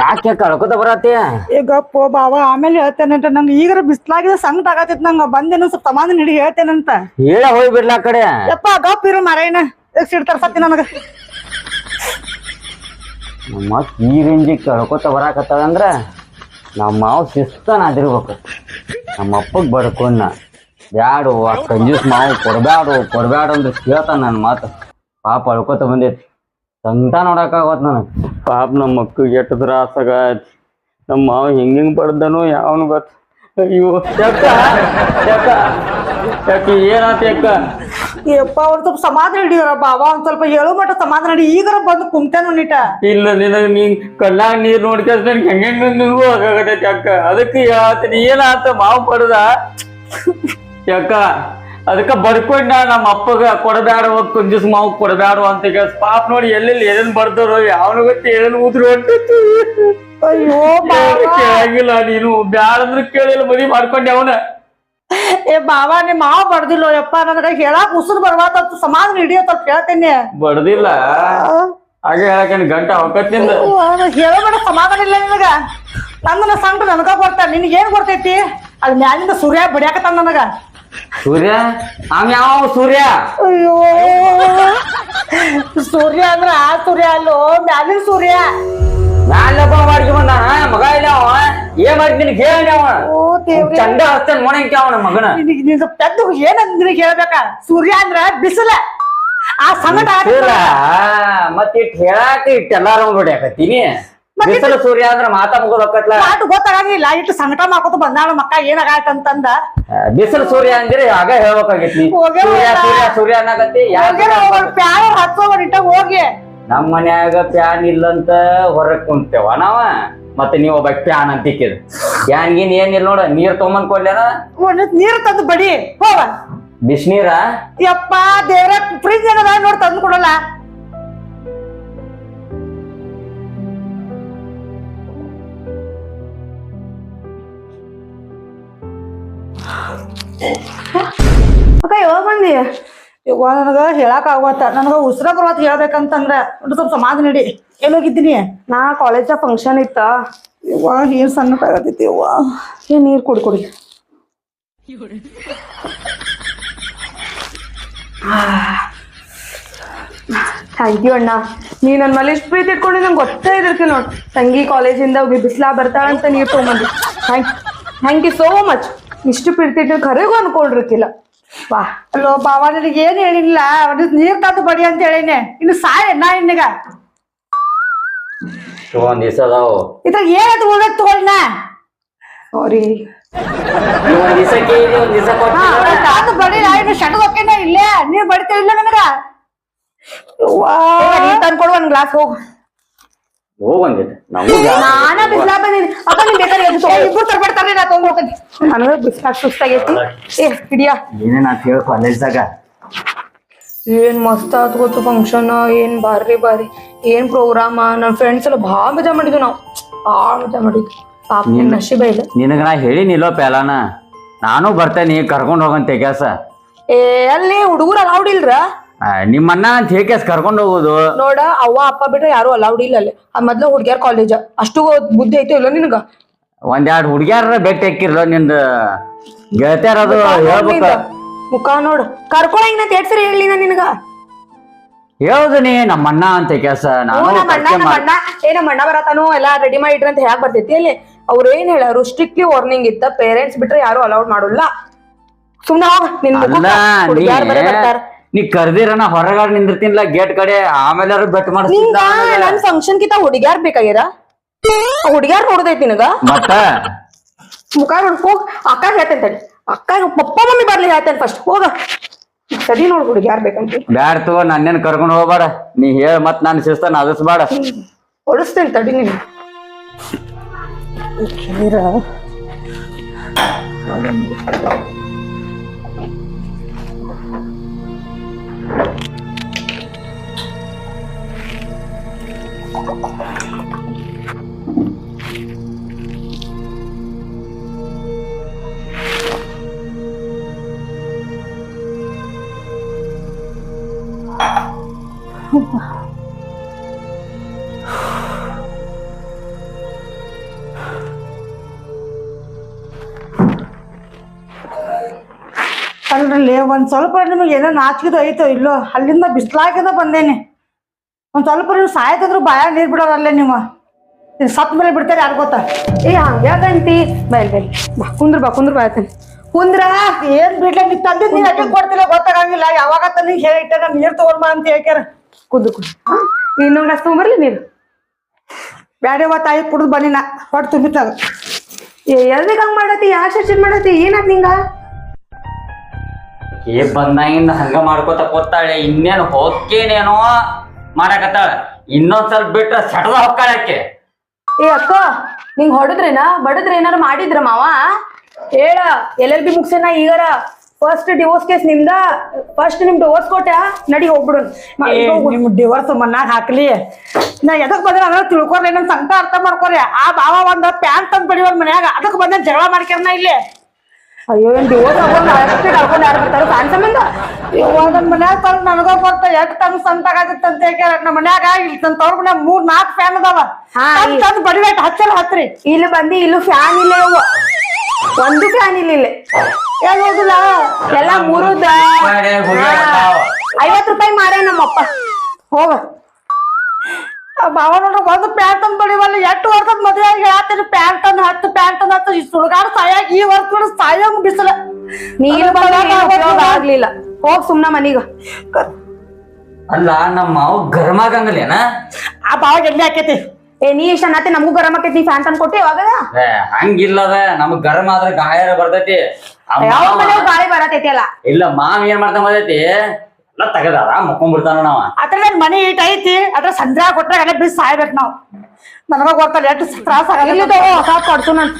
ಯಾಕೆ ಕಳ್ಕೊತ ಬರತ್ತೆ? ಈಗಪ್ಪ ಬಾವ ಆಮೇಲೆ ಹೇಳ್ತೇನಂತ ನಂಗೆ ಈಗರ ಬಿಸ್ಲಾಗಿದ ಸಂಗಟ ಆಗತ್ತಿತ್ ನಂಗ. ಬಂದೇನು ಸ್ವಲ್ಪ ಸಮಾಧಾನ ಹಿಡಿ ಹೇಳ್ತೇನಂತ ಹೇಳ ಹೋಗಿ ಬಿಡ್ಲ ಆ ಕಡೆ. ಯಪ್ಪ ಗಪ್ ಇರು ಮರೇನ ಸಿಡ್ ತರ್ಸತ್ತಿ ನನಗ. ನಮ್ಮ ಈ ರೇಂಜಿ ಕಳ್ಕೊತ ಬರಾಕತ್ತದಂದ್ರ ಅಂದ್ರ ನಮ್ಮ ಮಾವ ಶಿಸ್ತನ ಅದಿರ್ಬೇಕು ನಮ್ಮ ಅಪ್ಪಗ್ ಬಡ್ಕೊಂಡ. ಬ್ಯಾಡು ಆ ಕಂಜೂಸ್ ಮಾವು ಕೊಡ್ಬ್ಯಾಡು ಕೊಡ್ಬ್ಯಾಡು ಅಂತ ಕೇಳ್ತಾನ ನನ್ನ ಮಾತು. ಪಾಪ ಅಳ್ಕೊತ ಬಂದೈತಿ. ಸಂತ ನೋಡಕ್ಕಾಗತ್ ನನಗೆ. ಪಾಪ ನಮ್ಮ ಮಕ್ಕಳಿಗೆ ಎಷ್ಟು ತ್ರಾಸಾಗ ನಮ್ಮ ಮಾವ ಹಿಂಗ್ ಹಿಂಗ್ ಬಡ್ದನು ಯಾವನು ಗೊತ್ತ. ಅಯ್ಯೋ. ಯಾಕ? ಯಾಕ? ಯಾಕೆ ಏನಾತ ಯಾಕ? ಯಪ್ಪ ಅವ್ರು ಸ್ವಲ್ಪ ಸಮಾಧಾನ ಹಿಡಿಯೋರ ಬಾವ ಒಂದ್ ಸ್ವಲ್ಪ ಹೇಳೋ ಮಟ್ಟ ಸಮಾಧಾನ ಹಿಡಿ. ಈಗರ ಬಂದು ಕುಂತೇನು ನೀಟ ಇಲ್ಲ ನಿನಗ ನೀ ಕಣ್ಣಾಗ ನೀರ್ ನೋಡ್ಕೊಂಡ್ ನನ್ಗೆ ಹೆಂಗ್ ಹೆಂಗ್ ನಿನಗೂ ಆಗಾಗತೈತಿ ಅಕ್ಕ. ಅದಕ್ಕೆ ಹೇಳ್ತೀನಿ ಏನಾತ ಮಾವು ಪಡ್ದ ಯಾಕ? ಅದಕ್ಕ ಬರ್ಕೊಂಡ ನಮ್ಮ ಅಪ್ಪಗ ಕೊಡಬ್ಯಾಡ ಕುಂಜಸ್ ಮಾವು ಕೊಡಬ್ಯಾಡ ಅಂತ ಪಾಪ ನೋಡಿ ಎಲ್ಲೆಲ್ಲಿ ಏನೇನ್ ಬರ್ದರೋ ಯಾವನು ಗೊತ್ತಿ ಏನೇನ್ ಉದ್ರು ಅಂತ ಅಯ್ಯೋ ಕೇಳಂಗಿಲ್ಲ ನೀನು. ಬ್ಯಾಡ ಅಂದ್ರೆ ಕೇಳಿಲ್ಲ ಮದಿ ಮಾಡ್ಕೊಂಡೆ ಅವನ. ಏ ಬಾವ ನಿಮ್ ಮಾವ ಬಡ್ದಿಲ್ಲ ಯಪ್ಪ ನನಗ ಹೇಳಾಕ ಉಸಿರು ಬರ್ವಾತ ಸಮಾಧಾನ ಹಿಡಿಯತ್ತ ಹೇಳ್ತೇನೆ. ಬಡ್ದಿಲ್ಲ. ಹಾಗೆ ಹೇಳಕೇನ್ ಗಂಟ ಅವಕತ್ತಿಂದ ಹೇಳಬೇಡ ಸಮಾಧಾನ ಇಲ್ಲ ನಿನಗ. ನಂದನ ಸಂಕಟ ನನಗ ನಿನಗೆ ಏನ್ ಬರ್ತೈತಿ ಅದ್ ಮ್ಯಾಲಿಂದ ಸೂರ್ಯ ಬಡಿಯಾಕತ್ತ ನನಗ. ಸೂರ್ಯ? ಅವ ಯಾವ ಸೂರ್ಯ? ಅಯ್ಯೋ. ಸೂರ್ಯ ಅಂದ್ರ ಆ ಸೂರ್ಯ ಅಲ್ಲೋ ಮ್ಯಾಲಿನ ಸೂರ್ಯ. ಮ್ಯಾಲಪ್ಪ ಮಾಡ್ಕೊ ಬಂದ ಮಗ ಇಲ್ಲ ಅವ? ಏನ್ ಮಾಡಿ ನಿನಗೆ ಹೇಳಿ ಅವ? ಚಂಡ ಹಸ್ತನ್ ಮೊಣಂಕೆ ಅವನ ಮಗನ. ಪೆದ್ದ ಪೆದ್ದು ಏನಂತ ನಿನಗೆ ಹೇಳ್ಬೇಕ? ಸೂರ್ಯ ಅಂದ್ರ ಬಿಸಿಲ. ಆ ಸಂಗಡ ಸೂರ್ಯ ಮತ್ ಇಟ್ ಹೇಳಾಕ ಇಟ್ ಎಲ್ಲಾರು ಹೊಡ್ಯಾಕತ್ತೀನಿ ಬಿಸಿಲು ಸೂರ್ಯ ಅಂದ್ರ ಮಾತಾ ಮುಗೋದಕ್ಕತ್ಲ ಪಾಟ್ ಗೊತ್ತಾಗಂಗಿಲ್ಲ. ಇಟ್ಟು ಸಂಕಟ ಮಾಡ್ಕೊತ ಬಂದಾಳ ಮಕ್ಕ ಏನಾಗಾಯ್ತಂತಂದ? ಬಿಸಿಲು ಸೂರ್ಯ ಅಂದಿರಿ ಆಗ ಹೇಳ್ಬೇಕಾಗೈತಿ ಸೂರ್ಯ? ಸೂರ್ಯ ಸೂರ್ಯ ಅನ್ನಕತ್ತಿ ಯಾಕೆ ಪ್ಯಾರ ಇಟ್ಟ ಹೋಗಿ. ನಮ್ಮ ಮನ್ಯಾಗ ಪ್ಯಾನ್ ಇಲ್ಲಂತ ಹೊರಗ್ ಕುಂತೇವ ನಾವ. ಮತ್ತೆ ನೀವ್ ಒಬ್ಬ ಪ್ಯಾನ್ ಅಂತ ಇಕ್ಕಿದ್. ಪ್ಯಾನ್ ಗಿನ್ ಏನಿಲ್ಲ ನೋಡ ನೀರ್ ತಗೊಂಬಂದ್ ಕೊಡ್ಲೇನ ಒಂದ್ ನೀರ್ ತಂದು ಬಡಿ ಹೋಗ. ಬಿಸಿನೀರ? ಯಪ್ಪ ದೇವ್ರ ಫ್ರಿಜ್ ಏನದ ನೋಡ್ ತಂದು ಕೊಡಲ್ಲ. ಅಕ್ಕ ಯಾವಾಗ ಬಂದಿ? ಯವ್ವ ನನಗ ಹೇಳಕ್ ಆಗುತ್ತ ನನಗ ಉಸಿರ ಬರವತ್ ಹೇಳ್ಬೇಕಂತಂದ್ರ. ಒಂದು ಸ್ವಲ್ಪ ಸಮಾಧಾನ ನಡಿ. ಎಲ್ಲೋಗಿದ್ದೀನಿ? ನಾ ಕಾಲೇಜ ಫಂಕ್ಷನ್ ಇತ್ತ. ಇವ ಏನ್ ಸಣ್ಣ ಆಗತೈತಿ ಇವ ಏನ್ ನೀರ್ ಕುಡಿ ಕುಡಿ. ಥ್ಯಾಂಕ್ ಯು ಅಣ್ಣ. ನೀ ನನ್ನ ಮೇಲೆ ಇಷ್ಟು ಪ್ರೀತಿ ಇಟ್ಕೊಂಡು ನಂಗೆ ಗೊತ್ತೇ ಇದ್ರಿ ನೋಡಿ. ತಂಗಿ ಕಾಲೇಜಿಂದ ಬಿಸಿಲಾ ಬರ್ತಾಳಂತ ನೀರು ತೊಗೊಂಬಂದಿ. Thank thank you so much. ಇಷ್ಟು ಪ್ರೀತಿ ಇಟ್ಟು ಕರೆಗೂ ಅನ್ಕೊಂಡಿರ್ಕಿಲ್ಲ ವಾ ಅಲ್ಲೋ ಬಾವ ನಿನಗೆ ಏನ್ ಹೇಳಿಲ್ಲ? ಒಂದು ನೀರ್ ತಂದು ಬಡಿ ಅಂತ ಹೇಳಿನಿ. ಇನ್ನು ಸಾಯ ನಾ ಇನ್ನಗ ಒಂದ್ ದಿವಸ ಅದಾವು ಇದ್ರಾಗ ಏನ್ ತಗೊಳ್ಬೇಕು ತಗೊಳ್ನ? ಸಾರಿ ಒಂದ್ ದಿವಸ ಕೇಳಿ ಒಂದ್ ದಿವಸ ತಂದು ಬಡಿ ನಾ ಇನ್ನು ಸಣ್ಣ ಹೋಗ್ತೇನೆ ಇಲ್ಲೇ. ನೀರ್ ಬಡಿತೇ ಇಲ್ಲ ನನಗ? ತಂದ್ಕೊಡು ಒಂದ್ ಗ್ಲಾಸ್ ಹೋಗು. ಹೋಗ್ ಒಂದಿಟ್ಟು ನಾವು ನಾನ ಬಿಸಿಲಾ ಬಂದಿನಿ ಅಪ್ಪ ನೀನ್ ಬೇಕಾದ್ರೆ ಎದ್ದು ಏ, ತಗೋ. ಇಬ್ರು ತರ್ಬಿಡ್ತಾರ್ರಿ ನಾ ತಗೊಂಡ್ ಹೋಗ್ತೇನೆ. ನನಗೆ ಬಿಸಿಲಾಗ ಸುಸ್ತಾಗೈತಿ. ಏ ಹಿಡಿಯಾ. ಏನೇನ್ ಅಂತ ಹೇಳ ಕಾಲೇಜ್ದಾಗ ಏನ್ ಮಸ್ತ್ ಆತ್ ಗೊತ್ತು ಫಂಕ್ಷನ್ ಏನ್ ಬಾರಿ ಬಾರಿ. ಏನ್ ಪ್ರೋಗ್ರಾಮ ನನ್ ಫ್ರೆಂಡ್ಸ್ ಎಲ್ಲ ಭಾಳ ಮಜಾ ಮಾಡಿದ್ವಿ ನಾವು. ಭಾಳ ಮಜಾ ಮಾಡಿದ್ವಿ. ಪಾಪ ನಿನ್ ನಶೀಬ ಇಲ್ಲ. ನಿನಗ ನಾ ಹೇಳಿನಿಲ್ಲೋ ಪ್ಯಾಲಾನ ನಾನು ಬರ್ತೇನೆ ಕರ್ಕೊಂಡ್ ಹೋಗಂತೆ ಕೆಲಸ ಏ ಅಲ್ಲಿ ಹುಡುಗರು ಅಲೌಡ್ ಇಲ್ರ? ನಿಮ್ಮನ್ನ ಅಂತ ಹೇಗೆ ಕರ್ಕೊಂಡ್ ಹೋಗೋದು? ನೋಡ ಅವ್ವ ಅಪ್ಪ ಬಿಟ್ರೆ ಯಾರು ಅಲೌಡ್ ಇಲ್ಲ ಅಲ್ಲಿ. ಅದ್ ಮೊದ್ಲು ಹುಡ್ಗ್ಯಾರ ಕಾಲೇಜ್ ಅಷ್ಟು ಬುದ್ಧಿ ಐತೆ ಇಲ್ಲ ನಿನಗ? ಒಂದೆರಡು ಹುಡ್ಗ್ಯಾರ ಭೇಟಿ ಹಾಕಿರ್ಲ ನಿಂದ? ಗೆಳತ್ಯಾರ ಅದು ಹೇಳ್ಬೇಕ? ಮುಖ ನೋಡು. ಕರ್ಕೊಳಂಗ್ ನಾ ತೇಡ್ಸರಿ ಹೇಳಿ ನಾ ನಿನಗ. ಹೇಳುದು ನೀ ನಮ್ಮಣ್ಣ ಅಂತ ಕೆಲಸ. ನಾನು ನಮ್ಮ ಅಣ್ಣ ನಮ್ಮ ಮಾಡ್- ಅಣ್ಣ ಏ ನಮ್ಮ ಅಣ್ಣ ಬರತಾನು? ಎಲ್ಲ ರೆಡಿ ಮಾಡಿಡ್ರಿ ಅಂತ ಹೇಳಕ್ ಬರ್ತೈತಿ ಅಲ್ಲಿ. ಅವ್ರ ಏನ್ ಹೇಳಾರು ಸ್ಟ್ರಿಕ್ಟ್ಲಿ ವಾರ್ನಿಂಗ್ ಇತ್ತ. ಪೇರೆಂಟ್ಸ್ ಬಿಟ್ರೆ ಯಾರು ಅಲೌಡ್ ಮಾಡೋಲ್ಲ. ಸುಮ್ನೆ ಹೋಗ. ನಿನ್ ಯಾರು ಹುಡುಗ್ಯಾರ ಬರ್ತಾರ. ನೀ ಕರ್ದಿರ ಹೊರಗಡೆ ನಿಂದಿರ್ತೀನಿಲ್ಲ ಗೇಟ್ ಕಡೆ ಆಮೇಲೆ ಬೆಟ್ ನಿಂಗ ನನ್ ಫಂಕ್ಷನ್ ಕಿತ ಹುಡುಗ್ಯಾರ್ ನೋಡ್ದೈತಿ ನಿನಗ? ಮತ್ತ? ಮುಖ ನೋಡ್ ಅಕ್ಕ ಹೇಳ್ತೇನೆ ತಡಿ. ಅಕ್ಕ ಪಪ್ಪ ಮಮ್ಮಿ ಬರ್ಲಿ ಹೇಳ್ತೇನೆ ಫಸ್ಟ್ ಹೋಗ. ಸರಿ ನೋಡ್ ಹುಡುಗ್ಯಾರ್ ಬೇಕಂತ. ಬ್ಯಾಡ ತಗೋ ನನ್ನೇನ್ ಕರ್ಕೊಂಡ್ ಹೋಗ್ಬೇಡ. ನೀ ಹೇಳ ಮತ್ ನಾನು ಶಿಸ್ತ ನಾದಿಸ್ಬೇಡ. ಹೊಡಿಸ್ತೇನೆ ತಡಿ ನೀನು ಕೇಳಿರ? ಅಲ್ರಲ್ಲಿ ಒಂದು ಸ್ವಲ್ಪ ನಿಮಗೆ ಏನೋ ನಾಚಿಕೆದು ಐತೋ ಇಲ್ಲೋ ಅಲ್ಲಿಂದ ಬಿಸ್ಲಾಕಿದ ಬಂದೇನೆ. ಒಂದ್ ಸ್ವಲ್ಪ ನೀವು ಸಾಯ್ತಿದ್ರು ಬಾಯ ನೀರ್ ಬಿಡೋರಲ್ಲೇ ನೀವು. ಇದು ಸತ್ ಮೇಲೆ ಬಿಡ್ತಾರೆ ಯಾರು ಗೊತ್ತಾ? ಏ ಹಂಗ್ಯಾಗಂತಿ ಬೈಲ್ ಬೈಲ್. ಬಾ ಕುಂದ್ರ ಬಾ ಕುಂದ್ರ ಬಾ ಆಯ್ತಾನೆ. ಕುಂದ್ರ? ಏನ್ ಬಿಡ್ಲಿ ನೀ ತಂದೆ ನೀನ್ ಅಡ್ಡ ಕೊಡ್ತಿಲ್ಲ ಗೊತ್ತಾಗಂಗಿಲ್ಲ. ಯಾವಾಗ ನೀನ್ ಹೇಳಿಟ್ಟೆ ನಾನು ನೀರ್ ತಗೊಂಡ್ ಅಂತ ಹೇಳ್ಕ್ಯಾರ. ಕುದ್ದು ಕುಂದು ಇನ್ನೊಂದು ಅಷ್ಟು ಬರ್ಲಿ ನೀರು ಬ್ಯಾಡವ ತಾಯಿ ಕುಡ್ದು ಬನ್ನಿ ನಾ ಹೊಟ್ಟು ತುಂಬಿತ್ತಾಗ ಏ ಎಲ್ರಿಗ ಹಂಗ್ ಮಾಡತಿ ಯಾ ಶರ್ಟ್ ಮಾಡತಿ ಏನಾತ್ ನಿಂಗ? ಏ ಬಂದಾಗಿಂದ ಹಂಗ ಮಾಡ್ಕೋತ ಕೂತಾಳೆ. ಇನ್ನೇನು ಹೋಗ್ಕೇನೇನೋ ಮಾಡಕತ್ತಾಳ ಇನ್ನೊಂದ್ ಸ್ವಲ್ಪ ಬಿಟ್ರ ಸಡದ ಹೊಕ್ಕಾಳಕ್ಕೆ ಏ ಅಕ್ಕ ನಿಂಗ್ ಹೊಡದ್ರೇನ? ಬಡದ್ರ ಏನಾರ ಮಾಡಿದ್ರ ಮಾವ? ಹೇಳ ಎಲ್ ಎಲ್ ಬಿ ಮುಗ್ಸೇನ ಈಗಾರ? ಫಸ್ಟ್ ಡಿವೋರ್ಸ್ ಕೇಸ್ ನಿಮ್ದ? ಫಸ್ಟ್ ನಿಮ್ ಡಿವೋರ್ಸ್ ಕೊಟ್ಟ ನಡಿ ಹೋಗ್ಬಿಡು ನಿಮ್ ಡಿವೋರ್ಸ್ ಮನ್ನಾಗ ಹಾಕ್ಲಿ? ನಾ ಎದಕ್ ಬಂದ್ರೆ ಅದ್ರ ತಿಳ್ಕೊರಿ ನನ್ ಸಂಕಟ ಅರ್ಥ ಮಾಡ್ಕೊರಿ ಆ ಬಾವ ಒಂದ್ ಪ್ಯಾಂಟ್ ತಂದ್ ಬಡಿಯೋರ್ ಮನ್ಯಾಗ. ಅದಕ್ ಬಂದ ಜಗಳ ಮಾಡ್ಕ್ಯಾರ ಇಲ್ಲಿ? ಅಯ್ಯೋ ಏನ್ ಡಿವೋರ್ಸ್ ಹಾಕೊಂಡು ಕಳ್ಕೊಂಡು ಯಾರು ಬರ್ತಾರ? ಫ್ಯಾನ್ ಸಂಬಂಧ? ಒಂದೊಂದ್ ಮನ್ಯಾಗ ತಂದ್ ನನಗ ಬರ್ತ ಎಷ್ಟ್ ತಂದ್ ಸಂತಾಗತ್ತ ಅಂತ ಹೇಳ್ಯಾರ ನಮ್ಮ ಮನ್ಯಾಗ ಇಲ್ಲಿ ತನ್ ತವ್ರ ಮನ್ಯಾಗ ಮೂರ್ ನಾಲ್ಕ್ ಫ್ಯಾನ್ ಅದಾವ. ಹಾ, ತಂದ್ ಈ- ತಂದ್ ಬಡಿಬೇಟ್ ಹಚ್ಚಲ್ ಹತ್ರಿ. ಇಲ್ಲಿ ಬಂದಿ ಇಲ್ಲೂ ಫ್ಯಾನ್ ಇಲ್ಲ. ಒಂದು ಫ್ಯಾನ್ ಇಲ್ಲ ಇಲ್ಲಿ. ಏನ್ ಹೋಗುಲ್ಲ ಎಲ್ಲ ಮುರುದ. ಐವತ್ ರೂಪಾಯಿ ಮಾರೇ ನಮ್ಮಪ್ಪ. ಹೋಗ. ಆ ನೋಡ್ರಿ ಒಂದು ಒಂದ್ ಪ್ಯಾಂಟ್ ಅಂದ್ ಬಡಿವಲ್ಲ ಎಷ್ಟು ವರ್ಷದ ಮದುವೆ ಆಗಿ ಹೇಳ್ತೀನಿ ಪ್ಯಾಂಟ್ ತಂದ್ ಹತ್ತು ಪ್ಯಾಂಟ್ ತಂದ್ ಹತ್ತು. ಈ ಸುಳ್ಗಾಡ ಸಾಯಾಗ ಈ ವರ್ಷ ನೋಡಿ ಸಾಯಂಗ್ ಬಿಸಿಲ ಉಪಯೋಗ ಆಗ್ಲಿಲ್ಲ. ಹೋಗ್ ಸುಮ್ನ ಮನೀಗ ಅಲ್ಲ ನಮ್ಮ ಮಾವು ಗರ್ಮಾಗಂಗಲೇನ ಆ ಬಾವ ಎಲ್ಲಿ ಹಾಕೈತಿ. ಏ ನೀ ಇಷ್ಟ ಅನ್ನತ್ತೆ ನಮಗೂ ಗರಂ ಆಕೈತಿ ನೀ ಫ್ಯಾನ್ ತಂದ್ಕೊಟ್ಟಿ ಅವಾಗ ಏ, ಹಂಗಿಲ್ಲದ. ನಮಗ್ ಗರಂ ಆದ್ರ ಗಾಯ ಬರ್ತೈತಿ. ಆ ಯಾವ ಮಾವ- ಗಾಳಿ ಬರತೈತಿ ಅಲ್ಲ? ಇಲ್ಲ ಮಾವ್ ಏನ್ ಮಾಡ್ತಾ ಎಲ್ಲ ತೆಗದಾರ ಮುಕ್ಕೊಂಡ್ಬಿಡ್ತಾನ ನಾವ. ಅದ್ರ ನನ್ ಮನಿ ಈಟ್ ಐತಿ ಅದ್ರ ಸಂಜೆ ಕೊಟ್ರೆ ಎಲ್ಲ ಬಿಸಿ ಸಾಯ್ಬೇಕು ನಾವು. ನನಗ ಗೊತ್ತಲ್ಲ ಎಷ್ಟು ತ್ರಾಸ ಹೊಸ ನಾನು.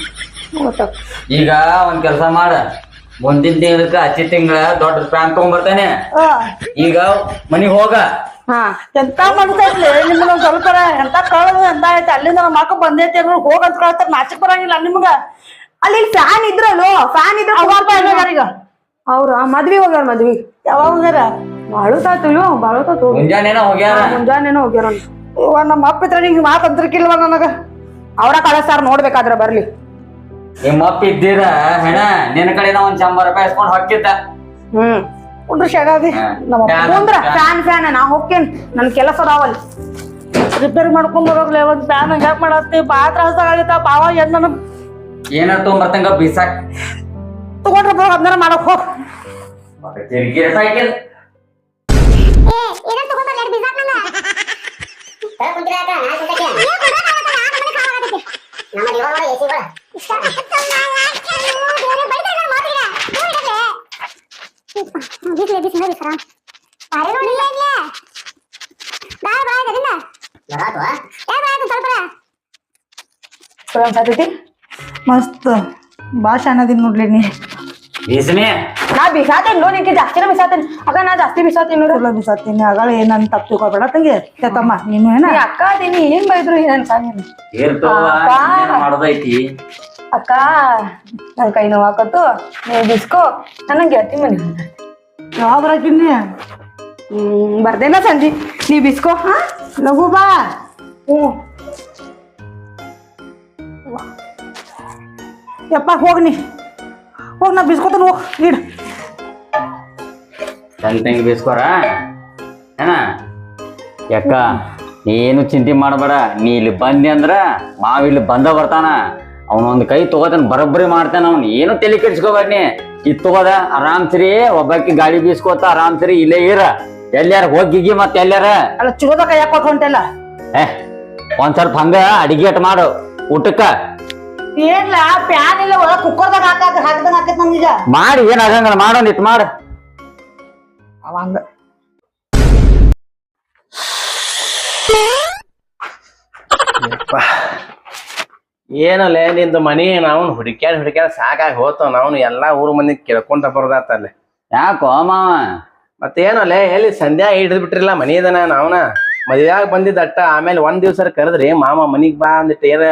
ಈಗ ಒಂದ್ ಕೆಲಸ ಮಾಡ. ಮುಂದಿನ ತಿಂಗಳಕ್ಕ ಹಚ್ಚಿ ತಿಂಗಳ ದೊಡ್ಡ ಪ್ಯಾನ್ ತಗೊಂಡ್ಬರ್ತಾನೆ ಈಗ ಮನಿಗ್ ಹೋಗ. ಹಾ. ಎಂತ ಮನ್ಸೈತ್ಲಿ ನಿಮ್ಗೆ ಒಂದ್ ಸ್ವಲ್ಪ ಎಂತ ಕಳದು ಎಂತ ಐತಿ? ಅಲ್ಲಿಂದ ನಮ್ಮ ಮಕ್ಕ ಬಂದೈತಿ ಅಂದ್ರೆ ಹೋಗಂತ ಕಳ್ತಾರ ನಾಚಕ್ ಬರಂಗಿಲ್ಲ ನಿಮ್ಗ. ಅಲ್ಲಿ ಫ್ಯಾನ್ ಇದ್ರಲ್ಲೋ ಫ್ಯಾನ್ ಇದ್ರ ಅವ್ರ ಮದ್ವಿ ಹೋಗ್ಯಾರ ಮದ್ವಿ ಯಾವಾಗ ಹೋಗ್ಯಾರ? ಬಾಳು ತಾತು ಇವು ಬಾಳು ತಾತು ಮುಂಜಾನೇನ ಹೋಗ್ಯಾರ ಮುಂಜಾನೆನೋ ಹೋಗ್ಯಾರ. ಇವ ನಮ್ಮ ಅಪ್ಪ ಇದ್ರ ನಿಂಗೆ ಮಾತಂತ್ರಕ್ಕಿಲ್ವ ನನಗ? ಅವ್ರ ಸರ್ ನೋಡ್ಬೇಕಾದ್ರ ಬರ್ಲಿ. ನಿಮ್ಮ ಅಪ್ಪ ಇದ್ದೀರ? ಹೆಣ ನಿನ್ನ ಕಡೆ ಒಂದ್ ಶಂಬರ್ ರೂಪಾಯಿ ಇಸ್ಕೊಂಡು ಹೊಕ್ಕಿದ್ದ. ಹ್ಮ್. ಉಂಡ್ರು ಶಗಾದಿ. ನಮ್ಮ ಫ್ಯಾನ್- ಕುಂದ್ರ ಫ್ಯಾನ್. ಫ್ಯಾನ್ ನಾ ಹೋಗ್ತೇನೆ ನನ್ ಕೆಲಸ ಅದಾವಲ್ಲಿ. ರಿಪೇರಿ ಮಾಡ್ಕೊಂಡ್ ಬರೋಗ್ಲೆ ಒಂದ್ ಫ್ಯಾನ್ ಹಂಗ್ಯಾಕ್ ಮಾಡತ್ತಿ? ಬಾ ತ್ರಾಸ ಆಗೈತ ಬಾವ ಏನ್ ನನಗ್. ಏನಾರ ತೊಗೊಂಬರ್ತಂಗ ಬೀಸಾಕ್. ತಗೊಂಡ್ರೆ ಬರೋ ಅದನ್ನ ಮಾಡಕ್ ಹೋಗ್. ಸಾಕಿಲ್ ಮಸ್ತ್. ಭಾಷಾ ನದಿ ನೋಡ್ಲಿ ನೀ. ಬೀಸನೆ ನಾ ಬಿಸಾತೇನ್ ನೋಡಿ ನಿಂಗೆ ಜಾಸ್ತಿನ ಬಿಸಾತೇನ್. ಅಕ್ಕ ನಾ ಜಾಸ್ತಿ ಬಿಸಾತೀನಿ ನೋಡು. ಚಲೋ ಬಿಸಾತೀನಿ. ಆಗಳ ಏನಂತ ತಪ್ಪು ತಿಳ್ಕೊಬೇಡ ತಂಗಿ. ತಮ್ಮ ನೀನು ಏನ? ನೀ ಅಕ್ಕ ಅದೀನಿ ಏನ್ ಬೈದ್ರು ಏನ್ ಇರ್ತವ ಅಪ್ಪ. ಇನ್ನೇನ್ ಮಾಡೋದೈತಿ? ಅಕ್ಕ ನನ್ ಕೈ ನೋವಾಕತ್ತು ನೀ ಬಿಸ್ಕೋ ನನ್ನ ಗೆಳತಿ ಮನೆ ಹೋದ. ಯಾವಾಗ ಹ್ಮ್ ಬರ್ದೇನ ಸಂಜಿ. ನೀ ಬಿಸ್ಕೋ ಹಾ? ಲಘು ಬಾ. ಹ್ಞೂ. ಯಪ್ಪ ಹೋಗ್ನಿ ಹೋಗ್ ನಾ ಬಿಸ್ಕೊತಾನ ಹೋಗ್ ಇಡ್. ತಂಗ್ ತಂಗಿ ಬೀಸ್ಕೋರ? ಏನ? ಯಾಕ ಏನು ಚಿಂತೆ ಮಾಡಬೇಡ. ನೀ ಇಲ್ಲಿ ಬಂದಿ ಅಂದ್ರ ಮಾವ ಇಲ್ಲಿ ಬಂದ ಬರ್ತಾನ. ಅವನೊಂದು ಕೈ ತಗೋತಾನ ಬರೋಬ್ಬರಿ ಮಾಡ್ತಾನ ಅವ್ನು. ಏನು ತಲೆ ಕೆಡ್ಸ್ಕೋಬೇಡ ನೀ. ಇದು ತಗೋದ ಆರಾಮ್ ಸರಿ ಒಬ್ಬಾಕಿ ಗಾಡಿ ಬೀಸ್ಕೋತ ಆರಾಮ್ ಸರಿ ಇಲ್ಲೇ ಇರ. ಎಲ್ಲಾರ ಹೋಗಿಗಿ ಮತ್ತೆ ಎಲ್ಲಾರ ಅಲ್ಲ ಚಲೋದ ಕೈ ಹಾಕೋತ್ ಹೊಂಟೆಲ್ಲ ಏ ಒಂದ್ ಸ್ವಲ್ಪ ಹಂಗ ಅಡಿಗೆ ಅಟ್ ಮಾಡು. ಊಟಕ್ಕ. ಏನ್ಲ ಪ್ಯಾನ್ ಇಲ್ಲ ಒಳಗ ಕುಕ್ಕರ್ದಾಗ ಹಾಕಾಕ ಹಾಕ್ದಂಗ ಹಾಕೈತ್ ನಮ್ಗೀಗ ಮಾಡಿ ಏನ್ ಆಗಂಗಲ್ಲ ಮಾಡೋಣಿತ್ ಮಾಡು. ಅವಂಗ ಏನಲ್ಲೇ ನಿಂದು ಮನಿ ನಾವು ಹುಡುಕ್ಯಾಡ್ ಹುಡುಕ್ಯಾಡ ಸಾಕಾಗಿ ಹೋತಾವ ನಾವು ಎಲ್ಲಾ ಊರು ಮಂದಿ ಕೇಳ್ಕೊಂತ ಬರೋದಾತಲ್ಲಿ ಯಾಕೋ ಮಾವ? ಮತ್ತೇನಲ್ಲೇ ಎಲ್ಲಿ ಸಂಧ್ಯಾ ಹಿಡಿದ್ ಬಿಟ್ರಿಲ್ಲ ಮನಿ ಇದನ ನಾವ್ನ? ಮದ್ವ್ಯಾಗ ಬಂದಿದ್ದ ಅಟ್ಟ ಆಮೇಲೆ ಒಂದ್ ದಿವ್ಸ ಕರೆದ್ರಿ ಮಾಮ ಮನಿಗ್ ಬಾ ಅಂದಿಟ್ಟು ಏನ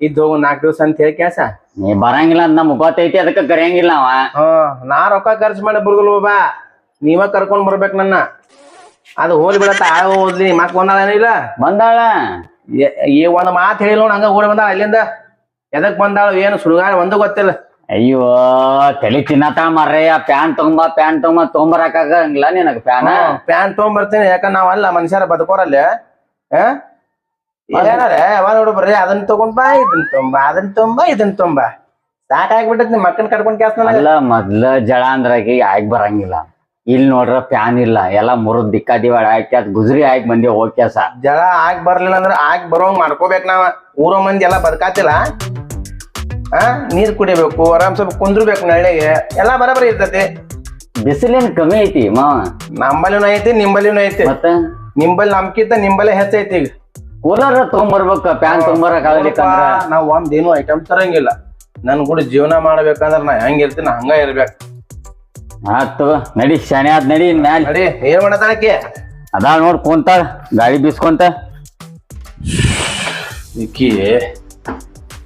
ಇದ್ದು ಹೋಗು ನಾಲ್ಕು ದಿವ್ಸ ಅಂತ ಹೇಳಿ ಕೆಲಸ? ನೀ ಬರಂಗಿಲ್ಲ ಅಂತ ನಮ್ಗ್ ಗೊತ್ತೈತಿ ಅದಕ್ಕೆ ಕರೆಯಂಗಿಲ್ಲ ಅವ. ಹ್ಮ್ ನಾ ರೊಕ್ಕ ಖರ್ಚು ಮಾಡಿ ಬರುದಿಲ್ಲ ಬಾಬಾ. ನೀವ ಕರ್ಕೊಂಡ್ ಬರ್ಬೇಕ್ ನನ್ನ. ಅದು ಹೋಲಿ ಬಿಡತ್ತ ಆ ಓದ್ಲಿ ಮಕ್ ಬಂದಾಳ ಇಲ್ಲ. ಬಂದಾಳ? ಏ- ಈ ಒಂದ್ ಮಾತು ಹೇಳಿ ನೋಡ್ ಹಂಗ ಓಡಿ ಬಂದಾಳ ಅಲ್ಲಿಂದ ಎದಕ್ ಬಂದಾಳ ಏನು ಸುಡುಗಾಡ ಒಂದು ಗೊತ್ತಿಲ್ಲ. ಅಯ್ಯೋ ತಲೆ ತಿನ್ನತ ಮರ್ರಯ್ಯ ಪ್ಯಾನ್ ತಗೊಂಬ ಪ್ಯಾನ್ ತಗೊಂಬ ತೊಗೊಂಬರಕ್ಕಾಗಂಗಿಲ್ಲ ನಿನಗ ಪ್ಯಾನ್? ಪ್ಯಾನ್ ತಗೊಂಬರ್ತೀನಿ ಯಾಕಂದ್ರೆ ನಾವಲ್ಲ ಮನುಷ್ಯರ ಬದುಕೋರಲ್ಲೇ ಆ? ಏನಾರೆ ಯಾವಾಗ ನೋಡು ಬರ್ರಿ ಅದನ್ನ ತಗೊಂಬಾ ಬಾ ಇದನ್ನ ತುಂಬಾ ಅದನ್ನ ತುಂಬಾ ಇದನ್ನ ತುಂಬಾ ಸಾಕಾಗ್ಬಿಟ್ಟೈತಿ ನಿಮ್ ಮಕ್ಕನ್ ಕರ್ಕೊಂಡ್ ಕ್ಯಾಸ್ ನನಗ. ಅಲ್ಲ ಮೊದ್ಲ ಜಳ ಅಂದ್ರಾಗಿ ಆಗಿ ಬರಂಗಿಲ್ಲ. ಇಲ್ಲಿ ನೋಡ್ರ ಫ್ಯಾನ್ ಇಲ್ಲ ಎಲ್ಲ ಮುರಿದ್ ದಿಕ್ಕ ದಿವಾಳ ಹಾಕಿ ಅದ್ ಗುಜ್ರಿ ಆಗಿ ಬಂದಿ ಸಾ ಜಳ ಆಗ್ ಬರ್ಲಿಲ್ಲ ಅಂದ್ರ ಆಗ್ ಬರೋಂಗ್ ಮಾಡ್ಕೋಬೇಕ್ ನಾವ. ಊರ ಮಂದಿ ಎಲ್ಲ ಬದುಕಾತಿಲ್ಲ. ಆ ನೀರ್ ಕುಡಿಬೇಕು ಆರಾಮ್ ಸ್ವಲ್ಪ ಕುಂದ್ರಬೇಕು ನಳ್ಳಿಗೆ. ಎಲ್ಲಾ ಬರಬರಿ ಇರ್ತೈತಿ. ಬಿಸಿಲೇನ್ ಕಮ್ಮಿ ಐತಿ ಮಾವ. ನಂಬಲಿನೂ ಐತಿ ನಿಂಬಲಿನೂ ಐತಿ. ಮತ್ತ? ನಿಂಬಲ್ ನಮ್ಕಿಂತ ನಿಂಬಲೆ ಹೆಚ್ಚೈತಿ ಈಗ. ಕೂಲರ್ ತಗೊಂಬರ್ಬೇಕ ಪ್ಯಾನ್ ತಗೊಂಬರಕ್ ಆಗ್ಲಿಕ್ಕಂದ್ರ ನಾವ್ ಒಂದೇನು ಐಟಮ್ ತರಂಗಿಲ್ಲ. ನನ್ ಕೂಡ ಜೀವನ ಮಾಡ್ಬೇಕಂದ್ರ ನಾ ಹೆಂಗ್ ಇರ್ತೀನಿ ಹಂಗ ಇರ್ಬೇಕು. ಆತು ನಡಿ ಶನಿ ಆದ್ ನಡಿ ಮ್ಯಾಲ್. ನಡಿ ಏನ್ ಮಾಡತಾಳಕ್ಕೆ ಅದ ನೋಡ್ ಕುಂತಾಳ ಗಾಳಿ ಬೀಸ್ಕೊಂತ. ಇಕ್ಕಿ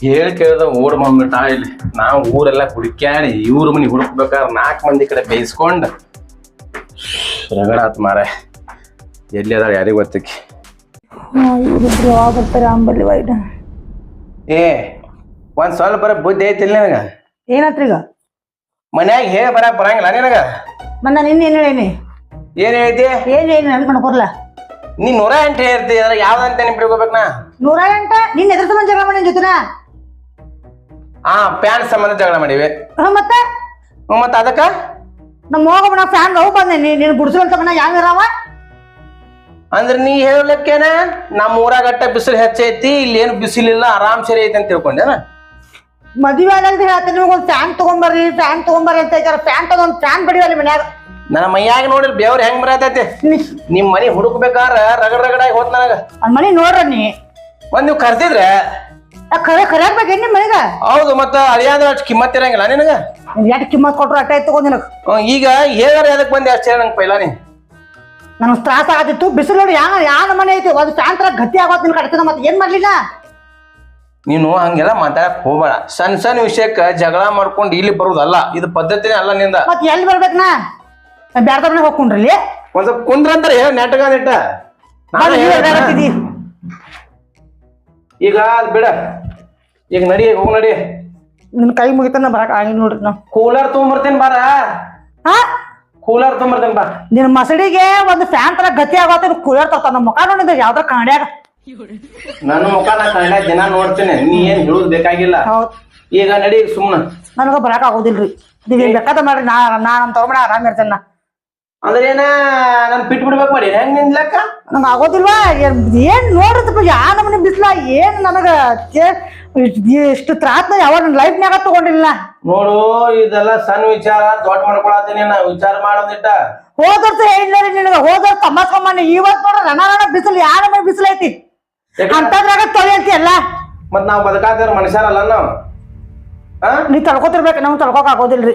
ಹೇಳಿ ಕೇಳ್ದ ಓಡ್ ಬಂದ್ಬಿಟ್ಟ ಇಲ್ಲಿ. ನಾವು ಊರೆಲ್ಲ ಹುಡುಕ್ಯಾಡಿ ಇವ್ರ ಮನಿ ಹುಡುಕ್ಬೇಕಾದ್ರೆ ನಾಲ್ಕು ಮಂದಿ ಕಡೆ ಬೇಯಿಸ್ಕೊಂಡ್. ರಗಡಾತ್ ಮಾರ ಎಲ್ಲಿ ಅದಾಳ ಯಾರಿಗ್ ಗೊತ್ತಕ್ಕಿ ಇವ್ರಿಬ್ರು ಯಾವಾಗ ಬರ್ತಾರೆ ಅಂಬಲ್ಲಿ ವೈಡ್ ಏ ಒಂದ್ ಸ್ವಲ್ಪ ಬುದ್ಧಿ ಐತಿಲ್ಲ ನಿನಗ? ಈಗ? ಮನ್ಯಾಗ ಹೇಳಿ ಬರಕ್ ಬರಂಗಿಲ್ಲ ನಿನಗ? ಮನ್ನ ನಿನ್ನ ಏನು ಹೇಳೀನಿ? ಏನ್ ಹೇಳ್ತಿ ಏನು ಏನು ನೆನ್ಕೊಂಡು ಬರಲ್ಲ ನೀ ನೂರ ಎಂಟು ಹೇಳ್ತಿ ಅದ್ರ ಯಾವ್ದಂತ ನೆನ್ಪಿಡ್ಕೋಬೇಕು ನಾ? ನೂರ ಎಂಟ? ನಿನ್ನ ಎದ್ರ ಸಂಬಂಧ ಜಗಳ ಮಾಡಿ ಜೊತೆನ? ಆ ಪ್ಯಾನ್ ಸಂಬಂಧ ಜಗಳ ಮಾಡಿವಿ. ಮತ್ತೆ ಮತ್ತೆ? ಹ್ಮ್, ಮತ್ತ ಅದಕ್ಕ? ನಮ್ಮ ಹೋಗಮ್ಮ ಫ್ಯಾನ್ ಅವು ಬಂದೆ ನೀನು ಗುಡಿಸಲಂತ ಯಾವ ಹೆಂಗಿರವ ಅಂದ್ರ ನೀ ಹೇಳಕ್ಕೇನ ನಮ್ಮ ಊರಾಗಟ್ಟ ಬಿಸಿಲು ಹೆಚ್ಚೈತಿ ಇಲ್ಲಿ ಏನು ಬಿಸಿಲಿಲ್ಲ ಆರಾಮ್ ಸರಿ ಐತಿ ಅಂತ ತಿಳ್ಕೊಂಡೇನ ಮದುವೆ ಆಗಲ್ದ ಹೇಳ್ತೀನಿ ನಿಮಗೆ ಒಂದು ಫ್ಯಾನ್ ತೊಗೊಂಬರ್ರಿ ಫ್ಯಾನ್ ತೊಗೊಂಬರ್ರಿ ಅಂತ ಹೇಳ್ತಾರೆ. ಫ್ಯಾನ್ ತಗೊಂಡ್ ಫ್ಯಾನ್ ಬಡಿವಲ್ಲಿ ಮನ್ಯಾಗ. ನನ್ನ ಮೈಯಾಗ ನೋಡಿಲ್ ಬೇವ್ರ ಹೆಂಗ್ ಬರತೈತಿ? ನಿಮ್ ಮನಿ ಹುಡುಕ್ಬೇಕಾರ ರಗಡ್ ರಗಡಾಗಿ ಹೋತ್ ನನಗ. ಮನಿ ಮನೆ ನೋಡ್ರ ನೀ. ಒಂದ್ ನೀವು ಕರ್ತಿದ್ರೆ ಆ ಕರೆ ಕರೆಯಾಗ್ಬೇಕೇನು ನಿಮ್ಮ ಮನೆಗ? ಹೌದು ಮತ್ತ ಅಳಿಯಾದ ಅಷ್ಟು ಕಿಮ್ಮತ್ ಇರಂಗಿಲ್ಲ ನಿನಗ? ಎಷ್ಟು ಕಿಮ್ಮತ್ ಕೊಟ್ರು ಅಟ್ಟ ತಗೊಂಡ್ ನಿನಗೆ. ಈಗ ಹೇಗಾರ ಎದಕ್ ಬಂದೆ ಅಷ್ಟೇ ನಂಗೆ ಪೈಲಾ ನೀ ನನಗೆ ತ್ರಾಸ ಆಗತ್ತಿತ್ತು ಬಿಸಿಲು ನೋಡಿ ಯಾ ಯಾವ ಮನೆ ಐತಿ? ಅದು ಸಾಯಂತ್ರ ಗತಿ ಆಗೋದ್ ನಿನ್ ಕಟ್ತದ ಮತ್ತೆ ಏನ್ ಮಾಡ್ಲಿಲ್ಲ? ನೀನು ಹಂಗೆಲ್ಲ ಮಾತಾಡಕ್ ಹೋಗ್ಬೇಡ. ಸಣ್ಣ ಸಣ್ಣ ವಿಷಯಕ್ಕ ಜಗಳ ಮಾಡ್ಕೊಂಡು ಇಲ್ಲಿ ಬರುದಲ್ಲ ಇದು ಪದ್ಧತಿನೇ ಅಲ್ಲ ನಿಂದ. ಮತ್ತೆ ಎಲ್ಲಿ ಬರ್ಬೇಕು ನಾ? ಬ್ಯಾರ್ದ ಮನೆ ಹೋಗ್ಕೊಂಡ್ರಲ್ಲಿ ಒಂದ್ ಸ್ವಲ್ಪ ಕುಂದ್ರ ಅಂತಾರೆ ಹೇಳ ನೆಟ್ಟಗ ನೆಟ್ಟ ನಾನು ಹೇಳ್ದೆ. ಈಗ ಅದ್ ಬಿಡ. ಈಗ ನಡಿ ಹೋಗ್ ನಡಿ. ನಿನ್ ಕೈ ಮುಗಿತನ ಬರಕ್ ಆಗಿಲ್ಲ ನೋಡ್ರಿ ನಾ. ಕೂಲರ್ ತೊಗೊಂಬರ್ತೇನೆ ಬಾರ. ಕೂಲರ್ ತುಂಬರ್ದಂಗ ಬಾ. ನಿನ್ನ ಮಸಡಿಗೆ ಒಂದು ಫ್ಯಾನ್ ತರ ಗತಿ ಆಗತ್ತೆ ಕೂಲರ್ ತರ್ತಾನ ನಮ್ಮ ಮುಖ ನೋಡಿದ್ರೆ ಯಾವ್ದೋ ಕಾಣ್ಯಾಗ ನನ್ನ ಮುಖ ನಾ ಕನ್ನಡ ದಿನ ನೋಡ್ತೇನೆ. ನೀ ಏನ್ ಹೇಳುದ್ ಬೇಕಾಗಿಲ್ಲ. ಹೌದ್. ಈಗ ನಡಿ ಸುಮ್ನ. ನನಗ ಬರಕ್ ಆಗೋದಿಲ್ರಿ. ನೀವ್ ಏನ್ ಬೇಕಾದ ಮಾಡ್ರಿ. ನಾ ನಾನ್ ತಗೊಂಡ ಆರಾಮ್ ಇರ್ತೇನೆ ನಾ. ಅಂದ್ರೆ ಏನ ನನ್ ಬಿಟ್ಟು ಬಿಡ್ಬೇಕು ಮಾಡಿ. ಹೆಂಗ್ ನಿನ್ ಲೆಕ್ಕ? ನಂಗೆ ಆಗೋದಿಲ್ವಾ? ಏನ್ ನೋಡ್ರದಪ್ಪ ಯಾ ನಮ್ಮನೆ ಬಿಸ್ಲ ಏನ್ ನನಗ ಇಷ್ಟು ತ್ರಾಸ್ನ ಯಾವ ನನ್ನ ಲೈಫ್ನಾಗ ತಗೊಂಡಿಲ್ಲ. ನೋಡು ಇದೆಲ್ಲ ಸಣ್ಣ ವಿಚಾರ ದೊಡ್ಡ ಮಾಡ್ಕೊಳತೀನಿ ನಾ ವಿಚಾರ ಮಾಡೋದಿಟ್ಟ. ಹೋದ ವರ್ಷ ಹೇಳಿದ್ರಿ ನಿನಗ? ಹೋದರ್ ವರ್ಷ ತಮ್ಮಸ್ಕೊಂಬಣ್ಣಿ ಇವತ್ ನೋಡ್ರ ರಣ ರಣ ಬಿಸಿಲು ಯಾ ನಮ್ಮನೆ ಬಿಸಿಲು ಐತಿ? ಅಂತದ್ರಾಗ ತೊಳಿ ಅಂತಿ ಎಲ್ಲ. ಮತ್ ನಾವ್ ಬದುಕಾತಿರೋ ಮನುಷ್ಯರಲ್ಲ ನಾವು. ನೀ ತಡ್ಕೊತಿರ್ಬೇಕು ನಮ್ಗೆ ತಡ್ಕೊಕ್ ಆಗೋದಿಲ್ರಿ.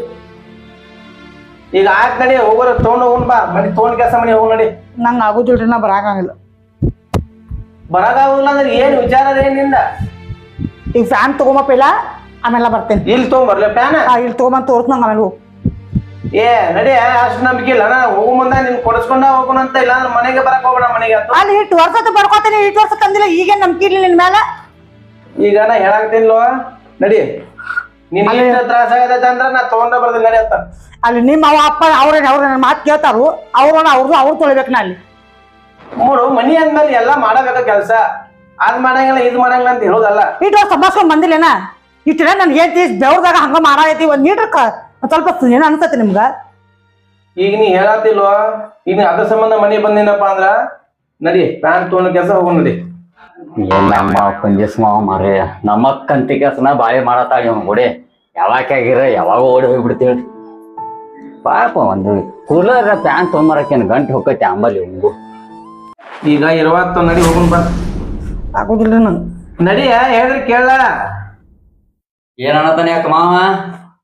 ಈಗ ಆಯ್ತ್ ನಡಿ ಹೋಗೋರು ತೊಗೊಂಡು ಹೋಗೋಣ ಬಾ. ಮನೆ ತಗೊಂಡ್ ಕೆಲಸ ಮನೆ ಹೋಗ್ ನಡಿ. ನಂಗೆ ಆಗುದಿಲ್ರಿ ನಾ ಬರಾಕಂಗಿಲ್ಲ. ಬರಗಾಗಿಲ್ಲ ಅಂದ್ರೆ ಏನ್ ವಿಚಾರ ಅದೇ ನಿಂದ? ಈಗ ಫ್ಯಾನ್ ತಗೊಂಬಪ್ಪಿಲ್ಲ ಆಮೇಲೆ ಬರ್ತೇನೆ. ಇಲ್ಲಿ ತಗೊಂಬರ್ಲಿ ಪ್ಯಾನ ಆ, ಇಲ್ಲಿ ತಗೊಂಬಂದ್ ತೋರ್ಸ್ ನಂಗೆ ಆಮೇಲೆ ಹೋಗ್. ಏ ನಡಿ ಅಷ್ಟು ನಂಬಿಕೆ ಇಲ್ಲ. ನಾ ಹೋಗೋ ಮುಂದೆ ನಿನ್ ಕೊಡಿಸ್ಕೊಂಡ ಹೋಗೋಣ ಅಂತ ಇಲ್ಲ ಅಂದ್ರೆ ಮನೆಗೆ ಬರಕ್ ಹೋಗೋಣ ಮನೆಗೆ ಅಂತ ಅಲ್ಲಿ ಇಟ್ಟು ವರ್ಷ ಬರ್ಕೋತೀನಿ ಇಟ್ಟು ವರ್ಷ ತಂದಿಲ್ಲ ಈಗೇನ್ ನಂಬಿಕೆ ಇರ್ಲಿ ನಿನ್ ಮೇಲೆ ಈಗ ನಾ ಹೇಳಾಕ್ತಿಲ್ವ ನಡಿ. ನಿನ್ ತ್ರಾಸ ಆಗತ್ತೆ ಅಂದ್ರೆ ನಾ ತಗೊಂಡ ಬರ್ತೀನಿ ನಡಿ ಅಂತ. ಅಲ್ಲಿ ನಿಮ್ಮ ಅವ ಅಪ್ಪ ಅವ್ರ ಅವ್ರ ನನ್ನ ಮಾತು ಕೇಳ್ತಾರು ಅವ್ರನ್ನ ಅವ್ರದ್ದು ಅವ್ರು ತೊಳಿಬೇಕು ನಾ ಅಲ್ಲಿ. ನೋಡು ಮನಿ ಅಂದ್ಮೇಲೆ ಎಲ್ಲ ಮಾಡಬೇಕ ಕೆಲಸ. ಅದ್ ಮಾಡಂಗಿಲ್ಲ ಇದ್ ಮಾಡಂಗಿಲ್ಲ ಅಂತ ಹೇಳೋದಲ್ಲ ಇಟ್ಟು ವರ್ಷ ಸಂಭಾಸ್ಕೊಂಡ್ ಬಂದಿಲ್ಲೇನ? ಇಟ್ಟಿನ ನನ್ ಹೇಳ್ತಿ ದೇವ್ರದಾಗ ಹಂಗ ಮಾಡಾಗೈತಿ ಒಂದ್ ನೀಟ್ರ ಸ್ವಲ್ಪ ಏನೋ ಅನ್ಸತ್ತೆ ನಿಮ್ಗ? ಈಗ ನೀ ಹೇಳತ್ತಿಲ್ವ ಈಗ ನೀ ಅದ್ರ ಸಂಬಂಧ ಮನಿ ಬಂದಿನಪ್ಪ ಅಂದ್ರ ನಡಿ ಪ್ಯಾನ್ ತೊಗೊಂಡ ಕೆಲಸ ಹೋಗು ನಡಿ. ಏನ್ ನಮ್ಮ ಕುಂಜಿಸ್ ಮಾವ ಮಾರೇ ನಮ್ಮ ಕಂತಿ ಕೆಲ್ಸನ ಬಾಳೆ ಮಾಡತ್ತಾಳ ಇವ್ ಗುಡಿ. ಯಾವಾಗ ಆಗಿರ ಯಾವಾಗ ಓಡಿ ಹೋಗ್ಬಿಡ್ತೀವಿ ಪಾಪ ಒಂದು ಕೂಲರ್ ಪ್ಯಾನ್ ತೊಗೊಂಬರಕೇನು ಗಂಟು ಹೋಗತ್ತೆ ಅಂಬಲ್ಲಿ ಹಿಂಗು ಈಗ ಇರುವತ್ತ ನಡಿ ಹೋಗುನ್ ಬಾ. ಆಗೋದಿಲ್ಲ ನಂಗೆ ನಡಿ ಹೇಳ್ರಿ ಕೇಳ. ಏನ್ ಅನ್ನತಾನೆ ಯಾಕ ಮಾವ?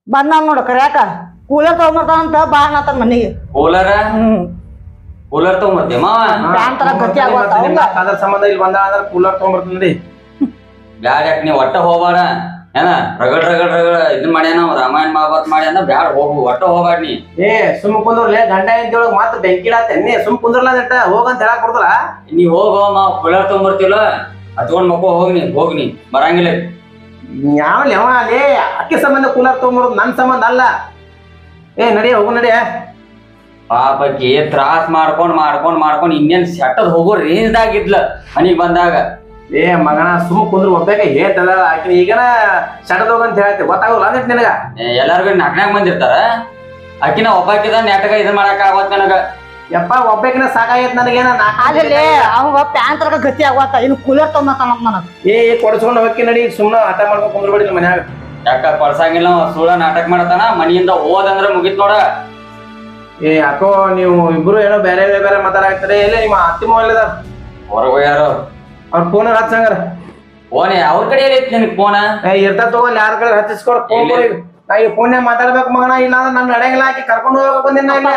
ಬಂದ ನೋಡು ಕರ್ಯಾಕ ಕೂಲರ್ ತಗೊಂಬರ್ತಾನಂತ ಬಾ ಅನ್ನತಾನ ಮನೆಗೆ. ಕೂಲರ್? ಹ್ಮ್. ಕೂಲರ್ ತೊಗೊಂಬರ್ತೀಯ ಮಾವ? ಪ್ಯಾನ್ ತರ ಗಟ್ಟಿ ಆಗೋತ ಅದ್ರ ಸಂಬಂಧ ಇಲ್ಲಿ ಬಂದ ಅಂದ್ರೆ ಕೂಲರ್ ತೊಗೊಂಬರ್ತೀನಿ ನಡಿ. ಬ್ಯಾಡ ಯಾಕೆ ನೀವು ಒಟ್ಟ ಹೋಗ್ಬೇಡ. ಏನ ರಗಡ್ ರಗಡ್ ರಗಡ್ ಇದನ್ ಮಾಡ್ಯಾನ ರಾಮಾಯಣ ಮಹಾಭಾರತ ಮಾಡ್ಯಾನ ಬ್ಯಾಡ ಹೋಗು ಒಟ್ಟ ಹೋಗಾರ್ ನೀ. ಏ ಸುಮ್ ಕುಂದ್ರಲೆ ಗಂಡ ಅಂತೇಳಗ್ ಮತ್ತ ಬೆಂಕಿ ಇಡಾತೆನ್ನಿ ಸುಮ್ ಕುಂದ್ರಲ್ಲ ಹೋಗ ಹೋಗಂತ ಹೇಳಕ್ ಬರ್ತಲ್ಲ ನೀ ಹೋಗೋ ಮಾ ಕುಳರ್ ತೊಗೊಂಬರ್ತಿಲ್ಲ. ಹಚ್ಕೊಂಡ್ ಮಕ್ಕೋ ಹೋಗ್ನಿ ನೀ ಹೋಗ್ ನೀ ಬರಂಗಿಲ್ಲ. ಯಾವ ಲೆವ ಲೇ ಅಕ್ಕಿ ಸಂಬಂಧ ಕೂಲರ್ ತೊಗೊಂಬರೋದು ನನ್ ಸಂಬಂಧ ಅಲ್ಲ. ಏ ನಡಿ ಹೋಗು ನಡಿ ಪಾಪಕ್ಕೆ ತ್ರಾಸ್ ಮಾಡ್ಕೊಂಡ್ ಮಾಡ್ಕೊಂಡ್ ಮಾಡ್ಕೊಂಡ್ ಇನ್ನೇನ್ ಸೆಟ್ಟದ್ ಹೋಗೋ ರೇಂಜ್ದಾಗ ಇದ್ಲ ಮನಿಗ್ ಬಂದಾಗ. ಏ ಮಗನ ಸುಮ್ ಕುಂದ್ರ ಒಬ್ಬಾಕ ಹೇಳ್ತದ ಆಕಿನ ಈಗನ ಸಡದ ಹೋಗಂತ ಹೇಳ್ತಿ. ಗೊತ್ತಾಗಲ್ಲ ಅಂದ್ರೆ ನಿನಗ? ಏ, ಎಲ್ಲಾರ್ಗು ನಾಲ್ಕನಾಗ ಬಂದಿರ್ತಾರ? ಆಕಿನ ಒಬ್ಬಾಕಿದ ನೆಟ್ಗ ಇದನ್ ಮಾಡಕ್ ಆಗತ್ ನನಗ. ಯಪ್ಪ ಒಬ್ಬಾಕಿನ ಸಾಕಾಗೈತ್ ನನಗೇನ? ಅಲ್ಲೇ ಅವಾಗ ತರಕ ಗತಿ ಆಗತ್ತ ಇನ್ನು ಕೂಲರ್ ನನಗ. ಏ ಕೊಡಿಸ್ಕೊಂಡು ಕೊಡ್ಸ್ಕೊಂಡ್ ಹೋಗಿ ನಡಿ ಸುಮ್ನ ಆಟ ಮಾಡ್ಕೊಂಡ್ ಕುಂದ್ರಬೇಡಿ ನಮ್ಮ ಮನ್ಯಾಗ. ಯಾಕ ಕೊಡ್ಸಂಗಿಲ್ಲ ಸುಳ್ಳ ನಾಟಕ ಮಾಡತಾನ ಮನೆಯಿಂದ ಓದಂದ್ರೆ ಮುಗಿತ್ ನೋಡ. ಏ ಯಾಕೋ ನೀವು ಇಬ್ರು ಏನೋ ಬೇರೆ ಬೇರೆ ಬೇರೆ ಮಾತಾಡಾಕ್ತಾರೆ ಎಲ್ಲ ನಿಮ್ಮ ಅತ್ತಿಮ ಒಳ್ಳೇದ ಹೊರಗೆ ಹೊರಗ್ ಹೋಗ್ಯಾರ? ಅವ್ರ ಫೋನ್ ಹಚ್ಚಂಗಾರ ಫೋನ್ ಅವ್ರ ಕಡೆ ಐತಿ ನಿನಗ್ ಫೋನ್ ಇರ್ತಾ ತಗೋಲ್ ಯಾರ ಕಡೆ ಹಚ್ಚಿಸ್ಕೊಡ್ ಫೋನ್ ಇಲ್ಲಿ. ನಾ ಈ ಫೋನ್ ಮಾತಾಡ್ಬೇಕು ಮಗನ ಇಲ್ಲ ಅಂದ್ರೆ ನನ್ ನಡೆಯಂಗಿಲ್ಲ ಆಕಿ ಕರ್ಕೊಂಡು ಹೋಗಕ್ ಬಂದಿನ ನಾ ಇಲ್ಲ.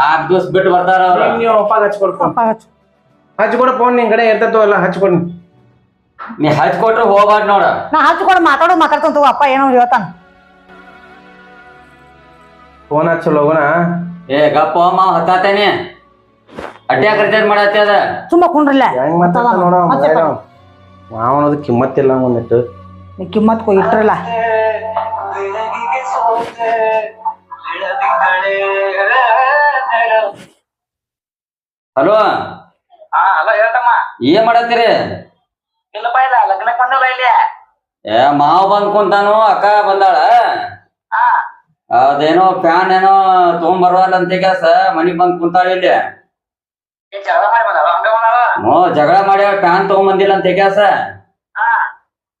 ನಾಲ್ಕು ದಿವ್ಸ ಬಿಟ್ಟು ಬರ್ತಾರ ಅವ್ರ. ನೀವ್ ನೀವು ಅಪ್ಪ ಹಚ್ಕೊಡ್ ಹಚ್ಚು. ಹಚ್ಕೊಡು ಫೋನ್ ನಿನ್ ಕಡೆ ಇರ್ತೈತೋ ಎಲ್ಲ ಹಚ್ಕೊಂಡು ನೀ ಹಚ್ಕೊಟ್ರೆ ಹೋಗ್ಬಾರ್ದು ನೋಡ. ನಾ ಹಚ್ಕೊಂಡು ಮಾತಾಡೋ ಮಾತಾಡ್ತಾನ ತಗೋ ಅಪ್ಪ ಏನೋ ಹೇಳ್ತಾನ. ಫೋನ್ ಹಚ್ಚಲ್ ಹೋಗೋಣ ಏ ಗಪ್ಪ ಮಾವ್ ಹತ್ತಾತೇನೆ. ರಿಚಾರ್ಜ್ ಮಾಡತ್ತೆ ಅದ. ಸುಮ್ಮ ಕುಂಡ್ರಲ್ಲ? ಹೆಂಗ್ ನೋಡ ಮಾವನದು ಕಿಮ್ಮತ್ತಿಲ್ಲ ಒಂದಿಟ್ಟು ನೀ ಕಿಮ್ಮತ್ ಕೊ ಇಟ್ರಲ್ಲ. ಹಲೋ? ಹಾ ಅಲ್ಲ ಹೇಳ್ತಮ್ಮ. ಏನ್ ಮಾಡತ್ತೀರಿ? ಇಲ್ಲಪ್ಪ ಇಲ್ಲ ಲಗ್ನಕ್ಕೆ ಬಂದಲ್ಲ ಇಲ್ಲಿ. ಏ ಮಾವ ಬಂದ್ ಕುಂತಾನು ಅಕ್ಕ ಬಂದಾಳ? ಅದೇನೋ ಫ್ಯಾನ್ ಏನೋ ತಗೊಂಬರ್ವಲ್ಲ ಅಂತ ಕೆಲಸ ಮನಿಗ್ ಬಂದ್ ಕುಂತಾಳ ಇಲ್ಲಿ ಜಗಳ ಮಾಡಿ ಬಂದಾಳ ಹಂಗ ಬಂದಾಳ ಹ್ಞೂ ಜಗಳ ಮಾಡ್ಯಾವ ಫ್ಯಾನ್ ತಗೊಂಬಂದಿಲ್ಲ ಅಂತ ಕ್ಯಾಸ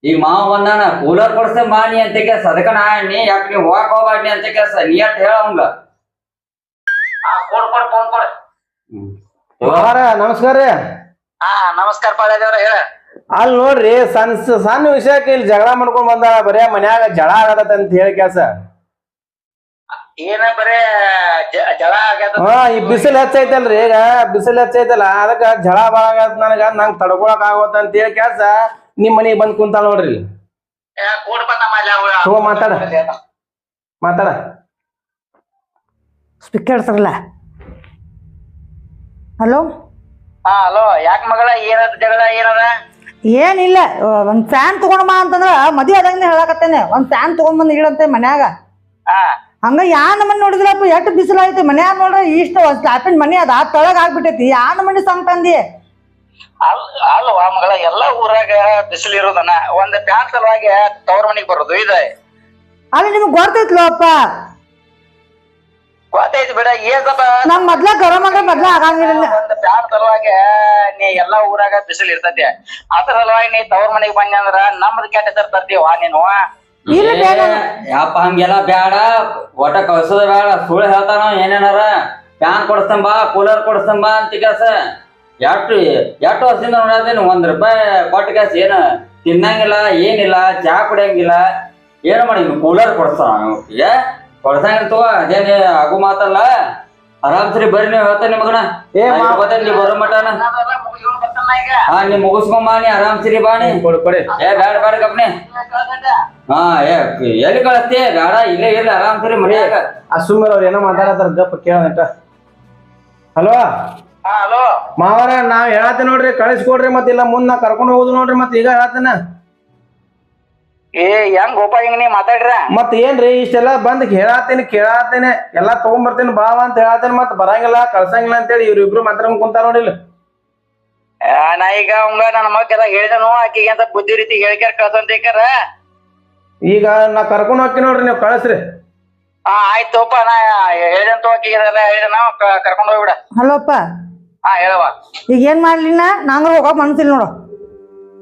ಈಗ ಮಾವ ಬಂದಾನ ಕೂಲರ್ ಕೊಡ್ಸ ಮಾನಿ ಅಂತ ಕ್ಯಾಸ ಅದಕ್ಕ ನಾ ನೀ ಯಾಕೆ ನೀವ್ ಹೋಗಕ್ ಹೋಗ್ಬಾಡ್ನಿ ಅಂತ ಕ್ಯಾಸ ನೀ ಅಂತ ಹೇಳ ಅವಂಗ. ನಮಸ್ಕಾರ ರೀ. ಹಾ ನಮಸ್ಕಾರ ಪಾಳ್ಯದೇವ್ರ ಹೇಳ. ಅಲ್ಲಿ ನೋಡ್ರಿ ಸಣ್ಣ ಸಣ್ಣ ವಿಷಯಕ್ಕೆ ಇಲ್ಲಿ ಜಗಳ ಮಾಡ್ಕೊಂಡ್ ಬಂದಾಳ ಬರೇ ಮನ್ಯಾಗ ಜಳ ಆಗತ್ತ ಅಂತ ಹೇಳಿ ಕೆಲಸ ಏನ ಬರೇ ಜ- ಜಳ ಆಗ್ಯದ ಹಾ ಈ ಬಿಸಿಲು ಹೆಚ್ಚೈತಲ್ರಿ ಈಗ ಬಿಸಿಲು ಹೆಚ್ಚೈತಲ್ಲ ಅದಕ್ಕ ಜಳ ಬಾಳ ಆಗತ್ ನನಗ ನಂಗ್ ತಡ್ಕೊಳಕ್ ಆಗೋತ್ ಅಂತ ಹೇಳಿ ಕೆಲ್ಸ ನಿಮ್ ಮನಿಗ್ ಬಂದ್ ಕುಂತ ನೋಡ್ರಿ ತಗೋ ಮಾತಾಡ. ಮಾತಾಡ. ಸ್ಪೀಕರ್ ಹಲೋ ಹಾ ಹಲೋ ಯಾಕ ಮಗಳ ಏನದ ಜಗಳ ಏನದ? ಏನಿಲ್ಲ ಒಂದ್ ಫ್ಯಾನ್ ತಗೊಂಡ್ ಬಾ ಅಂತಂದ್ರ ಮದ್ವೆ ಹೇಳಾಕತ್ತೇನೆ ಹೇಳಕತ್ತೇನೆ ಒಂದ್ ಫ್ಯಾನ್ ತಗೊಂಡ್ ಬಂದ್ ಇಡಂತೆ ಮನ್ಯಾಗ. ಹಾ. ಹಂಗ ಯಾ ನೋಡಿದ್ರೆ ನೋಡಿದ್ರಪ್ಪ ಎಷ್ಟ್ ಬಿಸಿಲಾಯ್ತು ಮನೆ ಮನ್ಯಾಗ ನೋಡ್ರಿ ಇಷ್ಟ ಒಂದ್ ಮನೆ ಮನಿ ಅದ ತಳಗ್ ಆಗ್ಬಿಟ್ಟೈತಿ. ಯಾ ನಮ್ಮನಿ ಸಂತಂದಿ ಅಲ್ ಅಲ್ವಾ ಮಗಳ ಎಲ್ಲಾ ಊರಾಗ ಬಿಸಿಲು ಇರೋದನ್ನ ಒಂದ್ ಪ್ಯಾನ್ ಸಲುವಾಗಿ ತವ್ರ ಮನಿಗ್ ಬರೋದು ಇದೆ. ಅಲ್ಲಿ ನಿಮ್ಗ್ ಗೊತ್ತೈತ್ಲೋ ಅಪ್ಪ ಗೊತ್ತೈತಿ ಬಿಡ ಏನಪ್ಪ ನಮ್ ಮೊದ್ಲ ಗರಂ ಅಂದ್ರೆ ಮೊದ್ಲ ಆಗಂಗಿಲ್ಲ. ಒಂದ್ ಪ್ಯಾನ್ ಸಲುವಾಗಿ ನೀ ಎಲ್ಲಾ ಊರಾಗ ಬಿಸಿಲು ಇರ್ತೈತಿ. ಅದ್ರ ಸಲುವಾಗಿ ನೀ ತವ್ರ ಮನಿಗ್ ಬಂದಿ ಅಂದ್ರ ನಮ್ದ್ ಕೆಟ್ಟ ತರ್ತೀವ ನೀನು? ಇಲ್ಲ ಬೇಡ. ಯಪ್ಪ ಹಂಗೆಲ್ಲ ಬ್ಯಾಡ. ಒಟ್ಟ ಕಳ್ಸೋದ ಬೇಡ. ಸುಳ್ಳು ಹೇಳ್ತಾನ ಏನೇನಾರ. ಫ್ಯಾನ್ ಕೊಡಿಸ್ತಂಬ ಕೂಲರ್ ಕೊಡಿಸ್ತಂಬ ಅಂತ ಕೆಲಸ. ಎಷ್ಟು ಎಷ್ಟು ವರ್ಷದಿಂದ ನೋಡೋದೇನು ಒಂದ್ ರೂಪಾಯಿ ಕೊಟ್ಟ ಕೆಲಸ ಏನು ತಿನ್ನಂಗಿಲ್ಲ ಏನಿಲ್ಲ ಚಹಾ ಕುಡಿಯಂಗಿಲ್ಲ. ಏನು ಮಾಡಿ ಕೂಲರ್ ಕೊಡಿಸ್ತಾನ ತಗೋ ಅದೇನೇ ಆಗು ಮಾತಲ್ಲ. ಆರಾಮ್ ಸರಿ ಬರ್ರಿ ನೀವು ಹೇಳ್ತಾನೆ ನಿಮಗಣ ಏ ಮಾ- ಗೊತ್ತೇನ್ ನೀ ಬರೋ ಮಟನ ಅದೆಲ್ಲ ಮುಗಿಸ್ಕೊಂಡ್ ಬರ್ತಾನ ಈಗ ಹಾ ನೀ ಮುಗಿಸ್ಕೊಂಬ ನೀ ಆರಾಮ್ ಸರಿ ಬಾಣಿ ಕೊಡು ಕೊಡಿ. ಏ ಬ್ಯಾಡ ಬ್ಯಾಡ ಕಪ್ನಿ ಹಾ ಏ ಎಲ್ಲಿ ಕಳಿಸ್ತಿ ಬ್ಯಾಡ ಇಲ್ಲೇ ಇಲ್ಲ ಆರಾಮ್ ಸರಿ ಆ ಸುಮ್ಮನೆ ಅವ್ರು ಏನೋ ಮಾತಾಡತ್ತಾರ ಗಪ್ಪ ಕೇಳೋಣ ಹಲೋ? ಹಾ ಹಲೋ. ಮಾವರ ನಾವ್ ಹೇಳತ್ತೆ ನೋಡ್ರಿ ಕಳಿಸ್ಕೊಡ್ರಿ ಮತ್ತಿಲ್ಲ ಮುಂದ ಮುಂದ್ ನಾ ಕರ್ಕೊಂಡು ಹೋಗುದು ನೋಡ್ರಿ ಮತ್ತೆ ಈಗ ಹೇಳತ್ತನ ಏ ಹೆಂಗ್ ಗೋಪ ಹಿಂಗ್ ನೀ ಮಾತಾಡ್ರ? ಮತ್ ಏನ್ರಿ ಇಷ್ಟೆಲ್ಲ ಬಂದ್ ಹೇಳಾತೇನೆ ಕೇಳಾತೇನೆ ಎಲ್ಲಾ ತಗೊಂಡ್ಬರ್ತೇನೆ ಬಾವ ಅಂತ ಹೇಳತ್ತೇನೆ ಮತ್ ಬರಂಗಿಲ್ಲ ಕಳ್ಸಂಗಿಲ್ಲ ಅಂತೇಳಿ ಇವ್ರಿಬ್ರು ಮಾತ್ರ ಕುಂತಾರ ನೋಡಿಲ್ಲ ಆ, ನಾ ಈಗ ಅವಂಗ ನನ್ನ ಮಗ್ಗೆಲ್ಲ ಹೇಳಿದನು ಆಕಿಗೆ ಅಂತ ಬುದ್ಧಿ ರೀತಿ ಹೇಳ್ಕ್ಯಾರ ಕಳ್ಸಂತೇಕಾರ ಈಗ ನಾ ಕರ್ಕೊಂಡು ಹೋಗ್ತೀನಿ ನೋಡ್ರಿ ನೀವು ಕಳಿಸ್ರಿ. ಹಾ ಆಯ್ತುಪ್ಪ ನಾ ಹೇಳಿದಂತ ಆಕಿಗೆ ಇದೆಲ್ಲ ಹೇಳಿದನ ಕರ್ಕೊಂಡ್ ಹೋಗ್ಬಿಡ. ಹಲೋಪ್ಪ ಹಾ ಹೇಳವ ಈಗ ಏನ್ ಮಾಡ್ಲಿ ನಾ? ನಂಗ ಹೋಗಕ್ ಮನ್ಸಿಲ್ಲ ನೋಡು.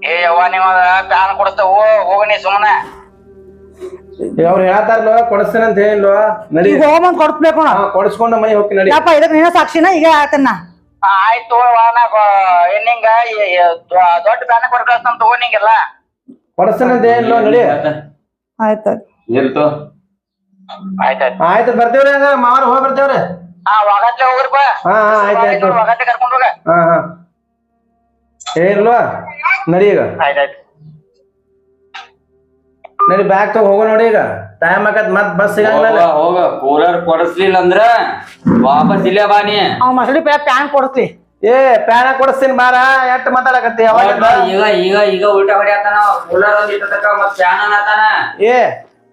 ಏ ಯವ್ವ ನೀವ ಪ್ಯಾನ್ ಕೊಡ್ತಾವ ಹೋಗ ನೀ ಸುಮ್ಮನೆ ಅವ್ರು ಹೇಳತ್ತಾರಲ್ವ ಕೊಡಿಸ್ತೇನೆ ಅಂತ ಹೇಳಿಲ್ವ? ನಡಿ. ಈಗ ಹೋಗಂದ್ ಕೊಡ್ಸ್ಬೇಕು ನೋಡು ಹಾ ಕೊಡಿಸ್ಕೊಂಡು ಮನೆ ಹೋಗ್ತೀನಿ ನಡಿ. ಯಪ್ಪ ಇದಕ್ ನೀನ ಸಾಕ್ಷಿನ ಈಗ ಹೇಳ್ತೇನೆ ಆಯ್ತು ವಾ ನಾ ನಿಂಗ ದೊಡ್ಡ ಪ್ಯಾನ್ ಕೊಟ್ಟು ಕಳ್ಸ್ತಾನ ತಗೋ ನಿಂಗೆಲ್ಲ. ಕೊಡಿಸ್ತೇನೆ ಅಂತ ಹೇಳಿಲ್ವ ನಡಿ. ಆಯ್ತು ಇರ್ತು ಆಯ್ತಾಯ್ತು ಆಯ್ತು ಬರ್ತೇವ್ರಿ ಹಂಗ ಮಾವಾರ ಹೋಗಿ ಬರ್ತೇವ್ರಿ. ಹಾ ವಾಗತ್ಲೆ ಹೋಗ್ರಪ್ಪ ಹಾ ಹಾ ಆಯ್ತು ಆಯ್ತು. ವಾಗತ್ಲೆ ಕರ್ಕೊಂಡು ಹೋಗ. ಹಾ ಹಾ. ಏ ಇಲ್ವಾ ನಡಿ ಈಗ. ಆಯ್ತಾಯ್ತು. ನಡಿ ಬ್ಯಾಗ್ ತಗೋ ಹೋಗೋ ನೋಡಿ ಈಗ. ಟೈಮ್ ಆಗತ್ ಮತ್ ಬಸ್ ಸಿಗಂಗಿಲ್ಲ ಹೋಗ ಹೋಗ. ಕೂಲರ್ ಕೊಡಿಸ್ಲಿಲ್ಲ ಅಂದ್ರ ವಾಪಸ್ ಇಲ್ಲೇ ಬಾನಿ ಅವ್ ಮಸಡಿ ಪ್ಯಾ ಪ್ಯಾನ್ ಕೊಡ್ತಿ ಏ ಪ್ಯಾನ ಕೊಡಿಸ್ತೀನಿ ಬಾರ. ಎಷ್ಟ್ ಮಾತಾಡಕತ್ತಿ ಅವಾಗ ಈಗ ಈಗ ಈಗ ಉಲ್ಟಾ ಹೊಡಿಯತ್ತಾನ ಕೂಲರ್ ಒಂದ್ ಇಟ್ಟತಕ್ಕ ಮತ್ ಫ್ಯಾನ್ ಅನ್ನತಾನ ಏ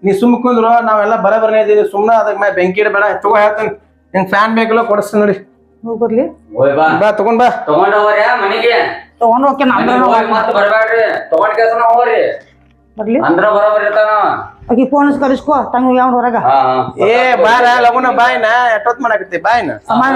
ನೀ ಸುಮ್ ಕುಂದ್ರು ನಾವೆಲ್ಲ ಬರಬರನೇ ಇದೀವಿ ಸುಮ್ನ ಅದಕ್ ಮೇ ಬೆಂಕಿ ಇಡಬೇಡ ತಗೋ ಹೇಳ್ತೀನಿ. ನಿಂಗ್ ಫ್ಯಾನ್ ಬೇಕಲ್ಲ ಕೊಡಿಸ್ತೀನಿ ನೋಡಿ. ಹೋಗ್ಬರ್ಲಿ ಹೋಯ್ ಬಾ. ಬಾ ತಗೊಂಡ್ ಬಾ. ತಗೊಂಡ್ ಹೋಗ್ರಿ ಮನೆಗೆ. ತಗೊಂಡ್ ಹೋಗಿ ನಮ್ದ್ರ ಮನೆಗ್ ಹೋಗಿ ಮತ್ತ್ ಬರ್ಬ್ಯಾಡ್ರಿ. ತಗೊಂಡ್ ಕೆಲ್ಸನ ಹೋಗ್ರಿ. ಬರ್ಲಿ. ಅಂದ್ರ ಬರೋಬರ್ ಇರ್ತಾನ. ಆಕಿ ಫೋನ್ ಕಳಿಸ್ಕೋ ತಂಗ ಯಾವ ಹೊರಗ. ಏ ಬಾರ ಲಗುನ ಬಾಯ್ನ ಎಷ್ಟೊತ್ ಮಾಡಾಕತ್ತಿ ಬಾಯ್ನ? ಸಮಾನ